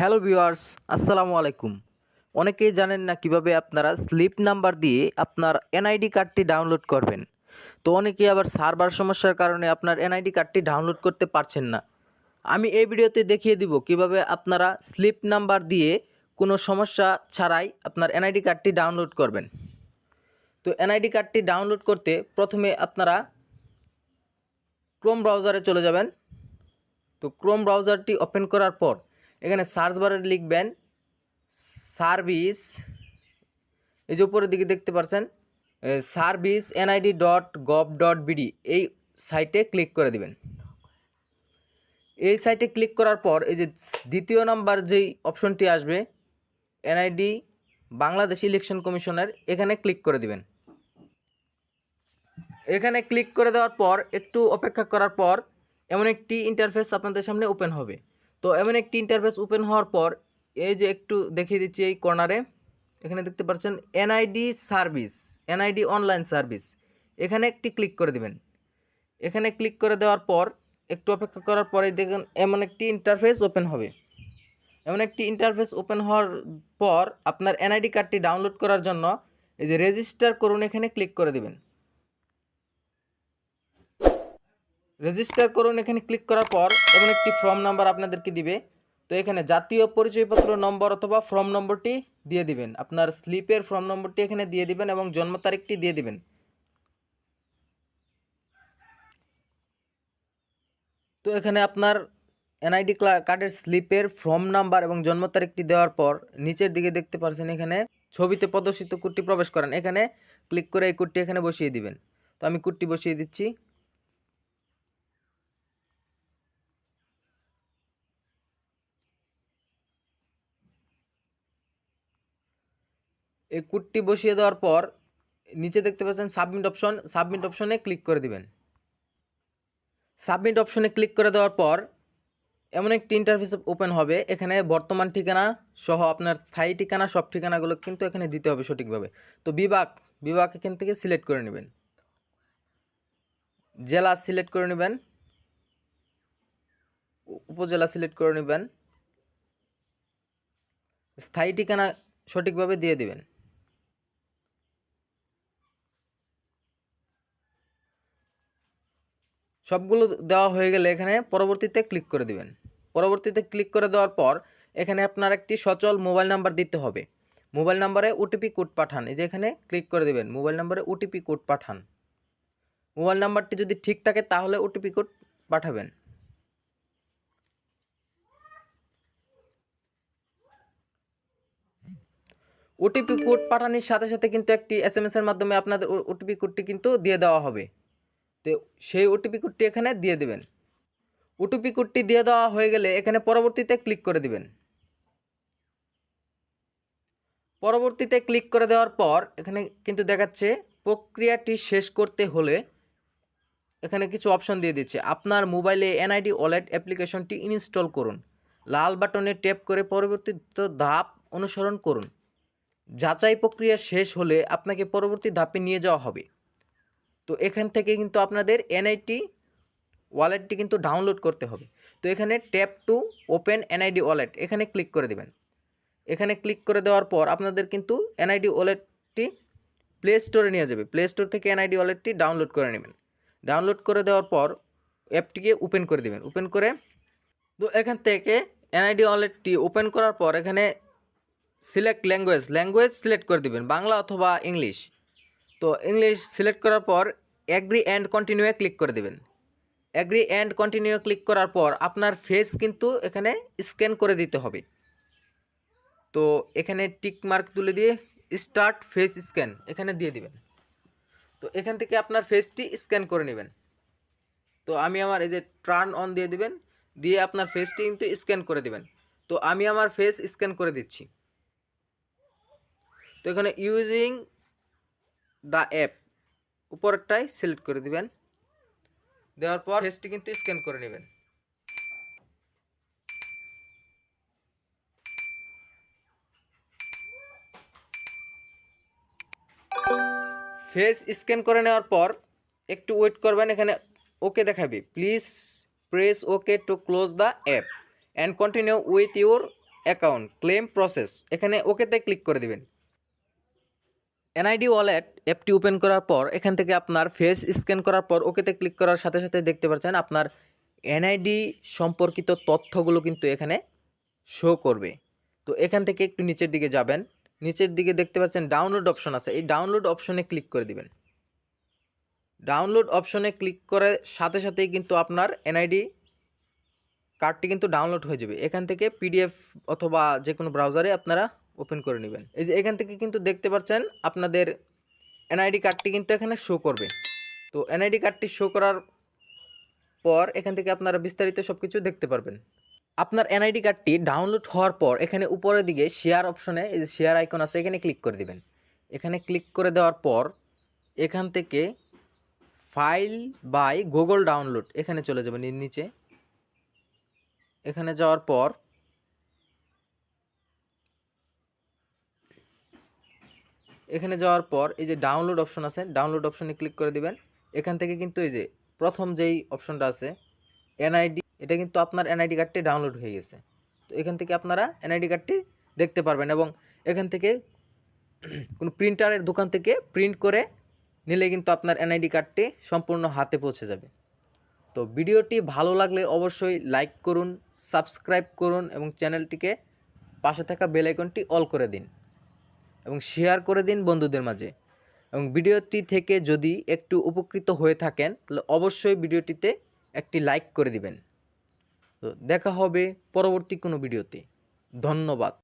Hello viewers, আসসালামু আলাইকুম। অনেকেই জানেন না কীভাবে আপনারা স্লিপ নাম্বার দিয়ে আপনার এনআইডি কার্ডটি ডাউনলোড করবেন। তো অনেকেই আবার সার্ভার সমস্যার কারণে আপনার এনআইডি কার্ডটি ডাউনলোড করতে পারছেন না। আমি এই ভিডিওতে দেখিয়ে দিব কীভাবে আপনারা স্লিপ নাম্বার দিয়ে কোনো সমস্যা ছাড়াই আপনার এনআইডি কার্ডটি ডাউনলোড করবেন। তো এনআইডি কার্ডটি ডাউনলোড করতে প্রথমে আপনারা ক্রোম ব্রাউজারে চলে যাবেন। তো ক্রোম ব্রাউজারটি ওপেন করার পর এখানে সার্চ বারে লিখবেন সার্ভিস এই যে উপরের দিকে দেখতে পাচ্ছেন service NID dot gov dot BD এই সাইটে ক্লিক করে দিবেন। এই সাইটে ক্লিক করার পর, এই যে দ্বিতীয় নাম্বার যেই অপশনটি আসবে এনআইডি বাংলাদেশ ইলেকশন কমিশনের এখানে ক্লিক করে দিবেন। এখানে ক্লিক করে দেওয়ার পর, একটু অপেক্ষা করার পর, এমন একটি ইন্টারফেস আপনাদের সামনে ওপেন হবে। তো এমন একটি ইন্টারফেস ওপেন হওয়ার পর, এই যে একটু দেখিয়ে দিচ্ছি এই কর্নারে এখানে দেখতে পাচ্ছেন NID service NID online service এখানে একটি ক্লিক করে দিবেন। এখানে ক্লিক করে দেওয়ার পর, একটু অপেক্ষা করার পরে দেখুন এমন একটি ইন্টারফেস ওপেন হবে। এমন একটি ইন্টারফেস ওপেন হওয়ার পর, আপনার এনআইডি কার্ডটি ডাউনলোড করার জন্য এই যে রেজিস্টার করুন এখানে ক্লিক করে দিবেন। রেজিস্টার করুন এখানে ক্লিক করার পর এমন একটি ফর্ম নাম্বার আপনাদেরকে দিবে। তো এখানে জাতীয় পরিচয়পত্র নম্বর অথবা ফর্ম নম্বরটি দিয়ে দিবেন। আপনার স্লিপের ফর্ম নম্বরটি এখানে দিয়ে দিবেন এবং জন্ম তারিখটি দিয়ে দিবেন। তো এখানে আপনার এনআইডি কার্ডের স্লিপের ফর্ম নাম্বার এবং জন্ম তারিখটি দেওয়ার পর নিচের দিকে দেখতে পাচ্ছেন এখানে ছবিতে প্রদর্শিত কুটটি প্রবেশ করেন। এখানে ক্লিক করে এই কুটটি এখানে বসিয়ে দিবেন। তো আমি কুটটি বসিয়ে দিচ্ছি। এই কোডটি বসিয়ে দেওয়ার পর নিচে দেখতে পাচ্ছেন সাবমিট অপশন, সাবমিট অপশনে ক্লিক করে দিবেন। সাবমিট অপশনে ক্লিক করে দেওয়ার পর এমন একটি ইন্টারফেস ওপেন হবে, এখানে বর্তমান ঠিকানা সহ আপনার স্থায়ী ঠিকানা, সব ঠিকানাগুলো কিন্তু এখানে দিতে হবে সঠিকভাবে। তো বিভাগ বিভাগ এখান থেকে সিলেক্ট করে নেবেন। জেলা সিলেক্ট করে নেবেন। উপজেলা সিলেক্ট করে নেবেন। স্থায়ী ঠিকানা সঠিকভাবে দিয়ে দিবেন। সবগুলো দেওয়া হয়ে গেলে এখানে পরবর্তীতে ক্লিক করে দিবেন। পরবর্তীতে ক্লিক করে দেওয়ার পর এখানে আপনার একটি সচল মোবাইল নাম্বার দিতে হবে। মোবাইল নাম্বারে ওটিপি কোড পাঠান। এই যে এখানে ক্লিক করে দিবেন। মোবাইল নাম্বারে ওটিপি কোড পাঠান। মোবাইল নাম্বারটি যদি ঠিক থাকে তাহলে ওটিপি কোড পাঠাবেন। ওটিপি কোড পাঠানোর সাথে সাথে কিন্তু একটি এস এম এর মাধ্যমে আপনাদের ওটিপি কোডটি কিন্তু দিয়ে দেওয়া হবে। তো সেই ওটিপি কোডটি এখানে দিয়ে দেবেন। ওটিপি কোডটি দিয়ে দেওয়া হয়ে গেলে এখানে পরবর্তীতে ক্লিক করে দিবেন। পরবর্তীতে ক্লিক করে দেওয়ার পর এখানে কিন্তু দেখাচ্ছে প্রক্রিয়াটি শেষ করতে হলে এখানে কিছু অপশন দিয়ে দিচ্ছে। আপনার মোবাইলে এনআইডি ওয়ালেট অ্যাপ্লিকেশনটি ইনস্টল করুন। লাল বাটনে ট্যাপ করে পরবর্তী ধাপ অনুসরণ করুন। যাচাই প্রক্রিয়া শেষ হলে আপনাকে পরবর্তী ধাপে নিয়ে যাওয়া হবে। তো এখান থেকে কিন্তু আপনাদের এনআইটি ওয়ালেটটি কিন্তু ডাউনলোড করতে হবে। তো এখানে tap to open NID wallet এখানে ক্লিক করে দেবেন। এখানে ক্লিক করে দেওয়ার পর আপনাদের কিন্তু এনআইডি ওয়ালেটটি প্লে স্টোরে নিয়ে যাবে। প্লে স্টোর থেকে এনআইডি ওয়ালেটটি ডাউনলোড করে নেবেন। ডাউনলোড করে দেওয়ার পর অ্যাপটিকে ওপেন করে দেবেন। ওপেন করে তো এখান থেকে এনআইডি ওয়ালেটটি ওপেন করার পর এখানে সিলেক্ট ল্যাঙ্গুয়েজ ল্যাঙ্গুয়েজ সিলেক্ট করে দিবেন। বাংলা অথবা ইংলিশ তো ইংলিশ সিলেক্ট করার পর অ্যাগ্রি অ্যান্ড কন্টিনিউয়ে ক্লিক করে দেবেন। অ্যাগ্রি অ্যান্ড কন্টিনিউ ক্লিক করার পর আপনার ফেস কিন্তু এখানে স্ক্যান করে দিতে হবে। তো এখানে টিক মার্ক তুলে দিয়ে স্টার্ট ফেস স্ক্যান এখানে দিয়ে দিবেন। তো এখান থেকে আপনার ফেসটি স্ক্যান করে নেবেন। তো আমি আমার এই যে টার্ন অন দিয়ে দিবেন, দিয়ে আপনার ফেসটি কিন্তু স্ক্যান করে দিবেন। তো আমি আমার ফেস স্ক্যান করে দিচ্ছি। তো এখানে ইউজিং দ্য অ্যাপ উপরেরটাই সিলেক্ট করে দিবেন। দেওয়ার পর ফেসটি কিন্তু স্ক্যান করে নেবেন। ফেস স্ক্যান করে নেওয়ার পর একটু ওয়েট করবেন, এখানে ওকে দেখাবে। Please press okay to close the app and continue with your account claim process এখানে ওকেতে ক্লিক করে দিবেন। এনআইডি ওয়ালেট অ্যাপটি ওপেন করার পর, এখান থেকে আপনার ফেস স্ক্যান করার পর ওকেতে ক্লিক করার সাথে সাথে দেখতে পাচ্ছেন আপনার এনআইডি সম্পর্কিত তথ্যগুলো কিন্তু এখানে শো করবে। তো এখান থেকে একটু নিচের দিকে যাবেন। নিচের দিকে দেখতে পাচ্ছেন ডাউনলোড অপশন আছে। এই ডাউনলোড অপশনে ক্লিক করে দিবেন। ডাউনলোড অপশনে ক্লিক করে সাথে সাথেই কিন্তু আপনার এনআইডি কার্ডটি কিন্তু ডাউনলোড হয়ে যাবে। এখান থেকে পিডিএফ অথবা যে কোনো ব্রাউজারে আপনারা ওপেন করে নেবেন। এই যে এখান থেকে কিন্তু দেখতে পাচ্ছেন আপনাদের এনআইডি কার্ডটি কিন্তু এখানে শো করবে। তো এনআইডি কার্ডটি শো করার পর এখান থেকে আপনারা বিস্তারিত সব কিছু দেখতে পারবেন। আপনার এনআইডি কার্ডটি ডাউনলোড হওয়ার পর এখানে উপরের দিকে শেয়ার অপশনে এই যে শেয়ার আইকন আছে, এখানে ক্লিক করে দিবেন। এখানে ক্লিক করে দেওয়ার পর এখান থেকে ফাইল বাই গুগল ডাউনলোড এখানে চলে যাবেন নিচে। এখানে যাওয়ার পর এখানে যাওয়ার পর এই যে ডাউনলোড অপশন আছে ডাউনলোড অপশনে ক্লিক করে দিবেন। এখান থেকে কিন্তু এই যে প্রথম যেই অপশনটা আছে এনআইডি এটা কিন্তু আপনার এনআইডি কার্ডটি ডাউনলোড হয়ে গেছে। তো এখান থেকে আপনারা এনআইডি কার্ডটি দেখতে পারবেন এবং এখান থেকে কোনো প্রিন্টারের দোকান থেকে প্রিন্ট করে নিলে কিন্তু আপনার এনআইডি কার্ডটি সম্পূর্ণ হাতে পৌঁছে যাবে। তো ভিডিওটি ভালো লাগলে অবশ্যই লাইক করুন সাবস্ক্রাইব করুন এবং চ্যানেলটিকে পাশে থাকা বেল আইকনটি অল করে দিন। এবং শেয়ার করে দিন বন্ধুদের মাঝে। এবং ভিডিওটি থেকে যদি একটু উপকৃত হয়ে থাকেন, তাহলে অবশ্যই ভিডিওটিতে একটি লাইক করে দিবেন। তো দেখা হবে পরবর্তী কোনো ভিডিওতে। ধন্যবাদ।